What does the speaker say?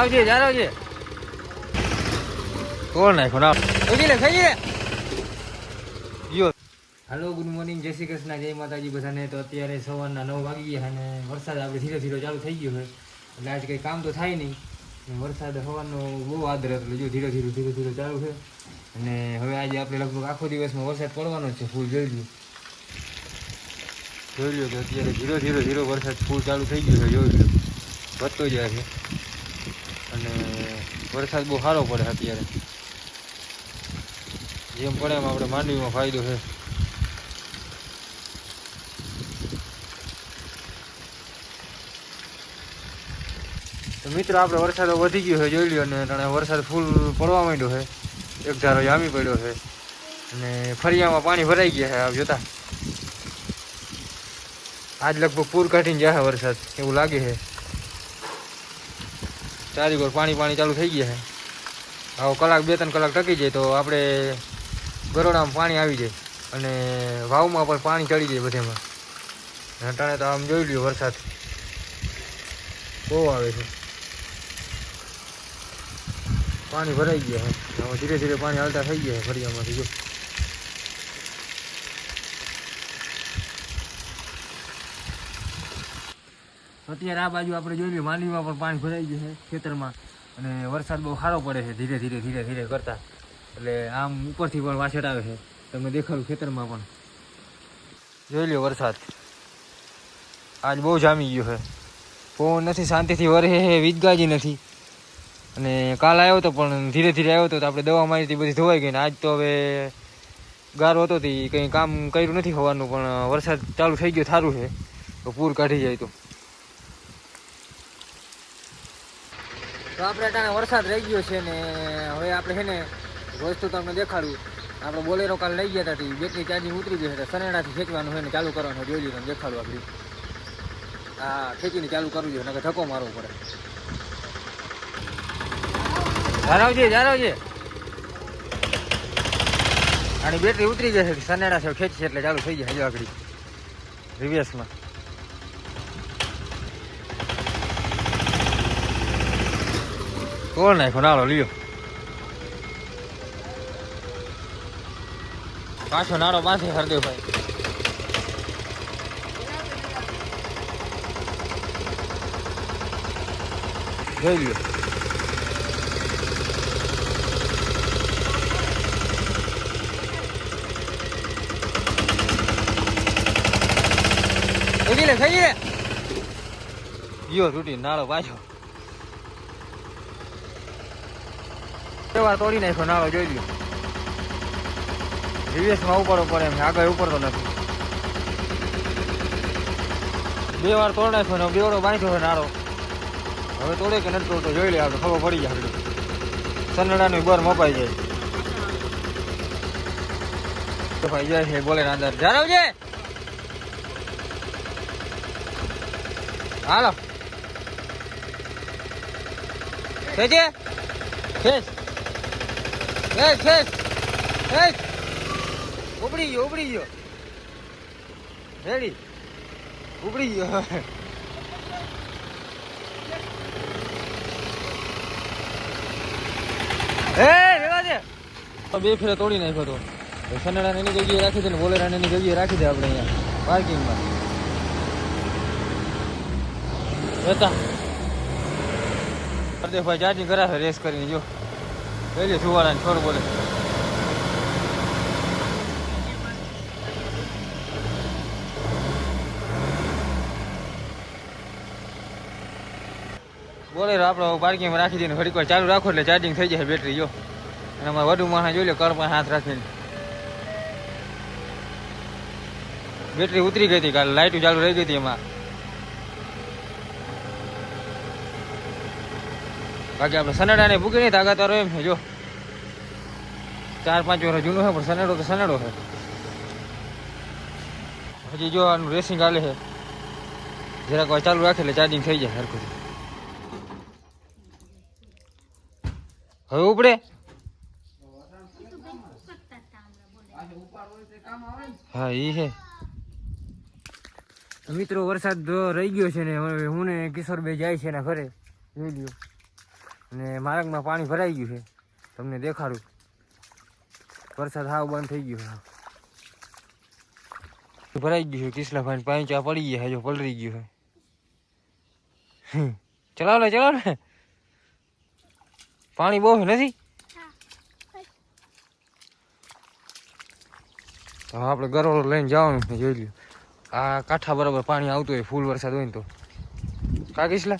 આવજે જાર આવજે. કોણ નાખો ના. થઈ લે થઈ લે. યો. હાલો ગુડ મોર્નિંગ જય શ્રી કૃષ્ણ જય માતાજી બધાને. તો અત્યારે સવારના નવ વાગી ગયા અને વરસાદ આપણે ધીરે ધીરે ચાલુ થઈ ગયો છે. એટલે આજ કંઈ કામ તો થાય નહીં. વરસાદ હવાનો બહુ આદર હતો જો ધીરે ધીરે ધીરે ધીરે ચાલુ છે. અને હવે આજે આપણે લગભગ આખો દિવસમાં વરસાદ પડવાનો છે ફૂલ જોઈ લ્યો. જોઈ લ્યો કે અત્યારે ધીરે ધીરે ધીરે વરસાદ ફૂલ ચાલુ થઈ ગયો છે જોઈ લ્યો. વધતો જાય છે. વરસાદ બહુ સારો પડે અત્યારે. જેમ પડે એમ આપણે માંડવીમાં ફાયદો છે. તો મિત્રો, આપણે વરસાદ વધી ગયો છે, જોઈ લ્યો અને વરસાદ ફૂલ પડવા માંડ્યો છે. એક ધારો જામી પડ્યો છે. અને ફરિયામાં પાણી ભરાઈ ગયા છે, આપ જોતા. આજ લગભગ પૂર કાઢીને જાય વરસાદ, એવું લાગે છે. ચારી કોર પાણી પાણી ચાલુ થઈ ગયા છે. આવો કલાક બે ત્રણ કલાક ટકી જાય તો આપણે ગરોડામાં પાણી આવી જાય અને વાવમાં પણ પાણી ચડી જાય બધેમાં. અટાણે તો આમ જોઈ લ્યો વરસાદ. બહુ આવે છે. પાણી ભરાઈ ગયા છે. ધીરે ધીરે પાણી હાલતા થઈ ગયા છે ફરિયામાંથી જો. અત્યારે આ બાજુ આપણે જોઈ લઈએ માંડવીમાં પણ પાણી ભરાઈ ગયું છે ખેતરમાં. અને વરસાદ બહુ સારો પડે છે ધીરે ધીરે ધીરે ધીરે કરતા. એટલે આમ ઉપરથી પણ વાછટ આવે છે. તમે દેખાડું ખેતરમાં પણ. જોઈ લ્યો વરસાદ. આજ બહુ જામી ગયો છે. પવન નથી, શાંતિથી વરે છે, વીજગાજી નથી. અને કાલ આવ્યો તો પણ ધીરે ધીરે આવ્યો તો આપણે દવા મારી હતી, બધી ધોવાઈ ગઈ ને આજ તો હવે ગારો હતો તે કંઈ કામ કર્યું નથી હોવાનું, પણ વરસાદ ચાલુ થઈ ગયો સારું છે. તો પૂર કાઢી જાય તો. તો આપણે અટાણે વરસાદ રહી ગયો છે ને, હવે આપણે છે ને, વસ્તુ તમને દેખાડું. આપણે બોલેરો કાલ લઈ ગયા હતા બેટરી ચાર્જિંગ ઉતરી ગઈ છે સનેડાથી ખેંચવાનું હોય ને ચાલુ કરવાનું જોઈ લીધું દેખાડું આપણી હા, ખેંચીને ચાલુ કરવું જોઈએ, નકર ધક્કો મારવો પડે. જારાવજે જારાવજે આની બેટરી ઉતરી ગઈ છે સનેડા છે ખેંચશે એટલે ચાલુ થઈ જાય, હજુ આગળ. રિવેસમાં કોણ નાખો નાળો લ્યો પાછો નાળો પાસે હરદેવ ભાઈ જોઈ લ્યો થઈ લે થઈ લે ગયો તૂટી નાળો પાછો વાર તોડી નાખ્યો નાળો જોઈ લ્યો. રિવેસમાં ઉપર પડે એમ છે, આગળ ઉપડતો નથી. બે વાર તોડ નાખ્યો ને બેવડો બાંધ્યો હોય નાળો હવે તોડે કે નથી તોડતો જોઈ લે ખબર પડી જાય આપણે સનડાનું બર મપાઈ જાય. તો ભાઈ જાય છે બોલે ના અંદર. જાણવજે હાલો. ખેંચે ખેંચ ખેંચ ખેંચ ખેંચ ઉપડી ગયો ઉપડી ગયો રેડી ઉપડી ગયો એ રેવા દે બે ફેરા તોડી નાખ્યો તો સનેડા એની જગ્યાએ રાખી દે ને બોલેરા એની જગ્યાએ રાખી દે આપણે અહીંયા પાર્કિંગમાં જતા. હરદેવભાઈ ચાર્જિંગ કરાવે રેસ કરીને, જો. પહેલી સુવાળાને છોડ બોલે બોલે આપણો પાર્કિંગમાં રાખી દઈને ફરી ચાલુ રાખો એટલે ચાર્જિંગ થઈ જાય બેટરી જો. અને અમારે વધુ માણસ જોઈ લે કર પાસે હાથ રાખીને. બેટરી ઉતરી ગઈ હતી કાલે લાઇટ ચાલુ રહી ગઈ હતી એમાં. બાકી આપણે સનેડાને ભૂકી નહીં તાકાત વાળો એમ છે, જો. ચાર પાંચ વર્ષ જૂનું છે, પણ સનેડો તો સનેડો છે. હજી જો આનું રેસિંગ હાલે છે. જરાક વાર ચાલુ રાખે એટલે ચાર્જિંગ થઈ જાય હરખું. હવે ઉપડે. હા એ છે. મિત્રો, વરસાદ રહી ગયો છે ને, હવે હું ને કિશોરભાઈ જાય છે એના ઘરે. જોઈ લ્યો. અને માર્ગમાં પાણી ભરાઈ ગયું છે. તમને દેખાડું. વરસાદ હાવ બંધ થઈ ગયો છે. ભરાઈ ગયું છે કિસલાભાઈ પાણી ચા પડી ગયા હજુ પલરી ગયું છે. ચલાવ લે ચલાવ લે પાણી બહુ નથી? તો આપણે ગરોળો લઈને જવાનું જોઈ લ્યો. આ કાંઠા બરાબર પાણી આવતું હોય, ફૂલ વરસાદ હોય ને તો. કા કિસલા?